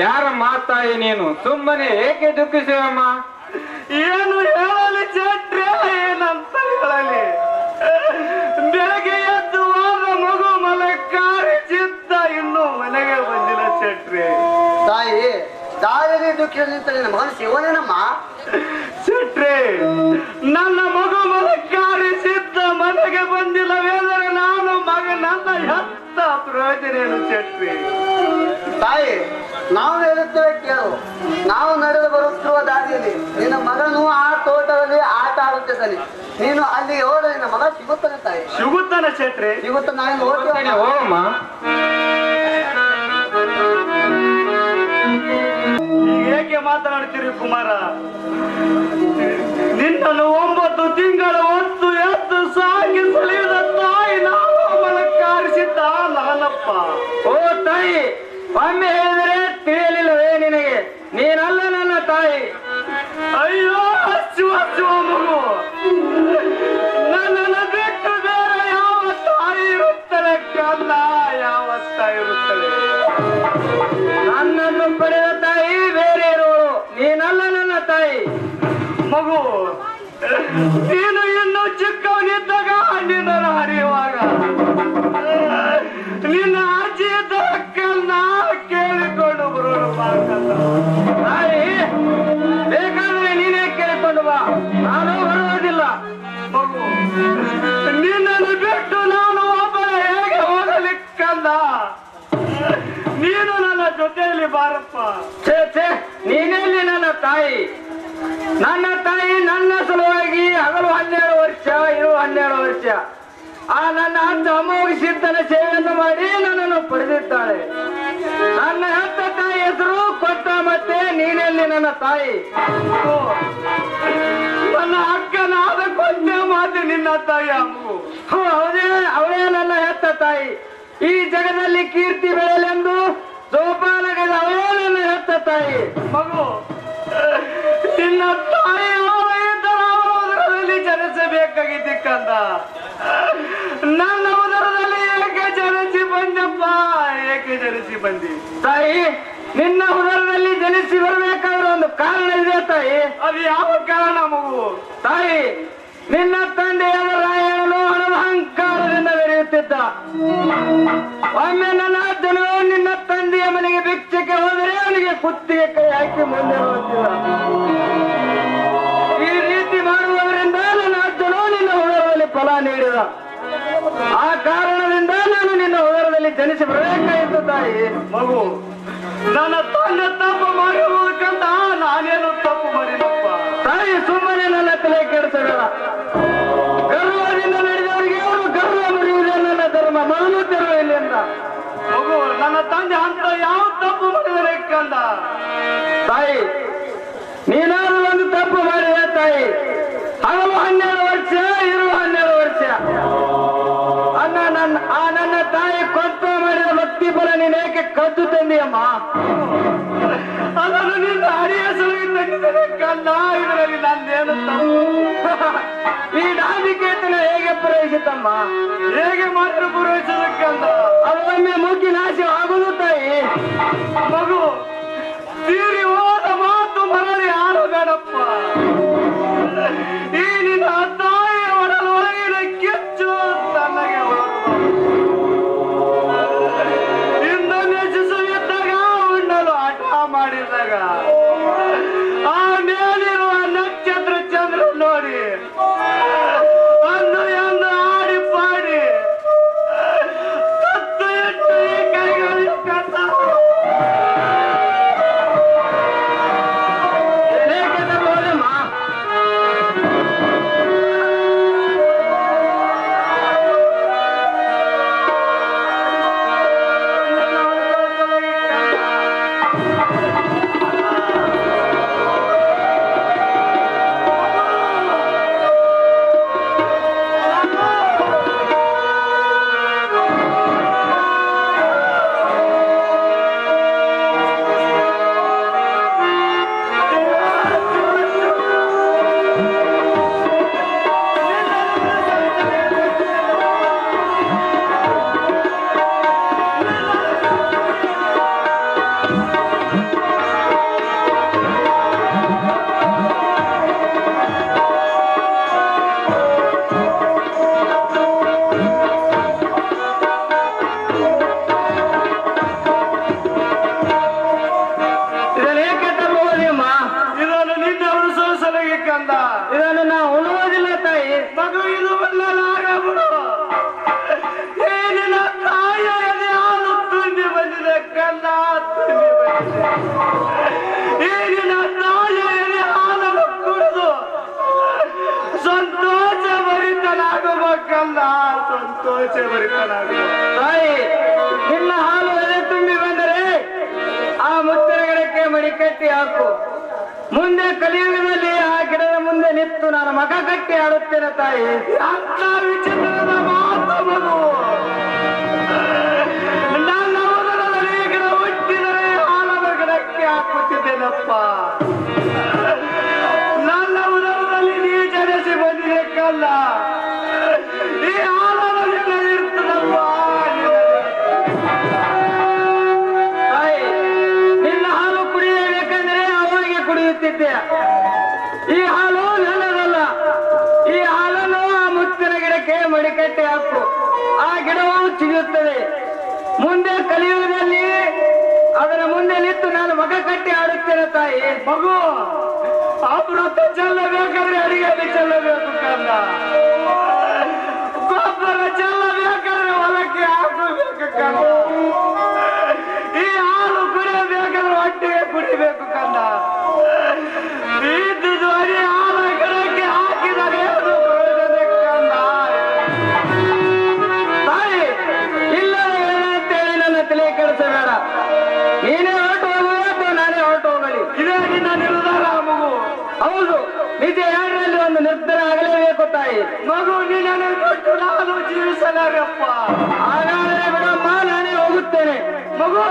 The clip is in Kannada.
ಯಾರಮ್ಮ ಮಾತಾಯಿ ನೀನು? ಸುಮ್ಮನೆ ಏಕೆ ದುಃಖಿಸುವಮ್ಮ? ಏನು ಹೇಳಲಿ ಚಟ್ರೆ ಏನಂತ ಹೇಳಲಿ. ಬೆಳಗ್ಗೆ ಎದ್ದು ಹೋದ ಮಗು ಮಲಕ್ಕಾರಿ ಚಿತ್ತ ಇನ್ನು ಮನೆಗೆ ಬಂದಿಲ್ಲ ಚಟ್ರೆ ತಾಯಿ ದಾರಿಯಲ್ಲಿ ದುಃಖ ನಿಂತ ನಿನ್ನ ಮಗನ ಶಿವನೇನಮ್ಮ ಚಟ್ರೆ ನನ್ನ ಮಗು ಮಲಕ್ಕಾರಿ ಮನೆಗೆ ಬಂದಿಲ್ಲವೇಂದರೆ ನಾನು ಮಗ ನನ್ನ ಹೆತ್ತ ಪ್ರಯೋಜನ ಏನು ಚಟ್ರೆ ತಾಯಿ ನಾವು ಹೇಳುತ್ತೇವೆ ಕೇಳು. ನಾವು ನಡೆದು ಬರುತ್ತಿರುವ ದಾರಿಯಲ್ಲಿ ನಿನ್ನ ಮಗನು ಆ ತೋಟದಲ್ಲಿ ಆಟ ಆಡುತ್ತಿದ್ದಾನೆ. ನೀನು ಅಲ್ಲಿ ಹೋದ್ರೆ ನಿನ್ನ ಮಗ ಸಿಗುತ್ತಾನೆ ತಾಯಿ. ಸಿಗುತ್ತಾನೆ ಚೇತ್ರಿ ಸಿಗುತ್ತ? ನಾನು ಹೋಗ್ತೇನೆ. ಹೋಗಮ್ಮ. ಈಗ ಏಕೆ ಮಾತನಾಡ್ತೀರಿ ಕುಮಾರ? ನಿನ್ನನ್ನು ಒಂಬತ್ತು ಒಮ್ಮೆ ಹೇಳಿದರೆ ತಿಳಿಯಲಿಲ್ಲವೇ ನಿನಗೆ? ನೀನಲ್ಲ ನನ್ನ ತಾಯಿ. ಅಯ್ಯೋ ಅಚ್ಚು ಅಚ್ಚು ಮಗು. ನನ್ನನ್ನು ಬಿಟ್ಟು ಬೇರೆ ಯಾವ ತಾಯಿ ಇರುತ್ತಲೆ ಕಲ್ಲ ಯಾವ ತಾಯಿ ಇರುತ್ತಲೆ ನನ್ನನ್ನು ಪಡೆದ ತಾಯಿ ಬೇರೆ ಇರೋಳು ನೀನಲ್ಲ ನನ್ನ ತಾಯಿ. ಮಗು, ನೀನು ಬಾರಪ್ಪ. ಛೇ ಛೇ ನೀನೆಲ್ಲಿ ನನ್ನ ತಾಯಿ. ನನ್ನ ತಾಯಿ ನನ್ನ ಸಲುವಾಗಿ ಹಗಲು ಹನ್ನೆರಡು ವರ್ಷ ಇರು ಹನ್ನೆರಡು ವರ್ಷ. ಆ ನನ್ನ ಅಜ್ಜ ಅಮೋಘ ಸಿದ್ಧನ ಸೇವೆಯನ್ನು ಮಾಡಿ ನನ್ನನ್ನು ಪಡೆದಿದ್ದಾಳೆ. ನನ್ನ ಹೆತ್ತ ತಾಯಿ ಹೆಸರು ಕೊಟ್ಟ ಮತ್ತೆ ನೀನೆಲ್ಲಿ ನನ್ನ ತಾಯಿ. ನನ್ನ ಅಕ್ಕನಾದ ಕೊಂಚ ಮಾತು ನಿನ್ನ ತಾಯಿ ಅಮ್ಮು. ಹೌದೇ ಅವಳೇ ನನ್ನ ಹೆತ್ತ ತಾಯಿ. ಈ ಜಗದಲ್ಲಿ ಕೀರ್ತಿ ಬೆಳೆಯಲೆಂದು ತಾಯಿ ಮಗು. ನಿನ್ನ ತಾಯಿ ಉದರದಲ್ಲಿ ಜನಿಸಬೇಕಾಗಿದ್ದಕ್ಕಂದ ನನ್ನ ಉದರದಲ್ಲಿ ಏಕೆ ಜನಿಸಿ ಬಂದಪ್ಪ? ಏಕೆ ಜನಿಸಿ ಬಂದಿ? ತಾಯಿ, ನಿನ್ನ ಉದರದಲ್ಲಿ ಜನಿಸಿ ಬರಬೇಕಾದ್ರೆ ಒಂದು ಕಾರಣ ಇದೆ ತಾಯಿ. ಅದು ಯಾವ ಕಾರಣ ಮಗು? ತಾಯಿ, ನಿನ್ನ ತಂದೆಯಾದ ರಾಯಣನು ಅಹಂಕಾರದಿಂದ ಬೆರೆಯುತ್ತಿದ್ದ. ಒಮ್ಮೆ ನಿನ್ನ ತಂದೆಯ ಮನೆಗೆ ಭಿಕ್ಷಕ್ಕೆ ಹೋದರೆ ಅವನಿಗೆ ಕುತ್ತಿಗೆ ಕೈ ಹಾಕಿ ಮುಂದೆ ಹೋಗುತ್ತಿದ್ದ ಈ ರೀತಿ ಮಾಡುವವರಿಂದ ನನ್ನ ಅಜ್ಜನು ನಿನ್ನ ಉದರದಲ್ಲಿ ಫಲ ನೀಡಿದ. ಆ ಕಾರಣದಿಂದ ನಾನು ನಿನ್ನ ಉದರದಲ್ಲಿ ಜನಿಸಿ ಬರಬೇಕಾಯಿತು ತಾಯಿ. ಮಗು, ನನ್ನ ತಂದೆ ತಪ್ಪು ಮಾಡಿರುವುದಕ್ಕಂತ ನಾನೇನು ತಪ್ಪು ಮಾಡಿದಪ್ಪ? ತಾಯಿ, ಸುಮ್ಮನೆ ನನ್ನ ತಲೆ ಕೆಡಿಸಬೇಡ. ಗರ್ವದಿಂದ ನಡೆದವರಿಗೆ ಅವರು ಗರ್ವ ಮುರಿಯುವುದೇ ನನ್ನ ಧರ್ಮ. ಮೊದಲು ತೆರವು ಇಲ್ಲಿಂದ ಮಗು ನನ್ನ ತಂದೆ ಅಂತ ಯಾವ ತಪ್ಪು ಮಾಡಿದರೆ ಕಂದ? ತಾಯಿ, ನೀನಾದ್ರೂ ಒಂದು ತಪ್ಪು ಮಾಡಿದೆ ತಾಯಿ. ಹಲವು ಹನ್ನೆರಡು ವರ್ಷ, ಇರುವ ಹನ್ನೆರಡು ವರ್ಷ. ಅನ್ನ ನನ್ನ, ಆ ನನ್ನ ತಾಯಿ ಕೊಟ್ಟು ಮಾಡಿದ ಭಕ್ತಿ ಫಲ ನೀನೇಕೆ ಕದ್ದು ತಂದಿಯಮ್ಮ? ಅದನ್ನು ನಿನ್ನ ಹರಿಯ ಸಲುವಾಗಿ ತಂದಿದ್ದೇನೆ ಕಂದ. ಇದರಲ್ಲಿ ನಂದೇನು ಈ ನಾದಿಕೇತನ ಹೇಗೆ ಪೂರೈಸಿತಮ್ಮ ಹೇಗೆ ಮಾತ್ರ ಪೂರೈಸಬೇಕಂದ ಮಗು ತೀರಿ ಹೋದ ಮಾತು ಮರಳಿ ಆಡಬೇಡಪ್ಪ ಆಲೋಚನೆ ಭರಿತನಾಗುವ ತಾಯಿ ನಿನ್ನ ಹಾಲು ಎದೆ ತುಂಬಿ ಬಂದರೆ ಆ ಮುತ್ತಿನ ಗಿಡಕ್ಕೆ ಮಡಿಕಟ್ಟಿ ಹಾಕು. ಮುಂದೆ ಕಲಿಯುಗದಲ್ಲಿ ಆ ಗಿಡದ ಮುಂದೆ ನಿಂತು ನಾನು ಮಗ ಕಟ್ಟಿ ಆಡುತ್ತೇನೆ ತಾಯಿ. ಮಡಿಕಟ್ಟಿ ಹಾಕು ಆ ಗಿಡವು ಚಿಗುತ್ತದೆ ಮುಂದೆ ಕಲಿಯುವುದರಲ್ಲಿ ಅದರ ಮುಂದೆ ನಿಂತು ನಾನು ಮಗ ಕಟ್ಟಿ ಆಡುತ್ತೇನೆ ತಾಯಿ. ಮಗು ಅಮೃತ ಚೆಲ್ಲಬೇಕಾದ್ರೆ ಅಡಿಗೆಯಲ್ಲಿ ಚೆಲ್ಲಬೇಕು ಕಲ್ಲ ಗೊಬ್ಬರ ಚೆಲ್ಲಬೇಕಾದ್ರೆ ಹೊಲಕ್ಕೆ ಹಾಕಬೇಕು ಕಲ್ಲ ಈ ಹಾಲು ಕುಡಿಯಬೇಕಾದ್ರೆ ಹೊಟ್ಟೆಗೆ ಕುಡಿಬೇಕು ತಾಯಿ ಮಗು ನಿನ್ನನ್ನು ಕೊಟ್ಟು ನಾನು ಜೀವಿಸಲಾರಪ್ಪ ಹಾಗಾದ್ರೆ ಬಿಡಮ್ಮ ನಾನೇ ಹೋಗುತ್ತೇನೆ. ಮಗು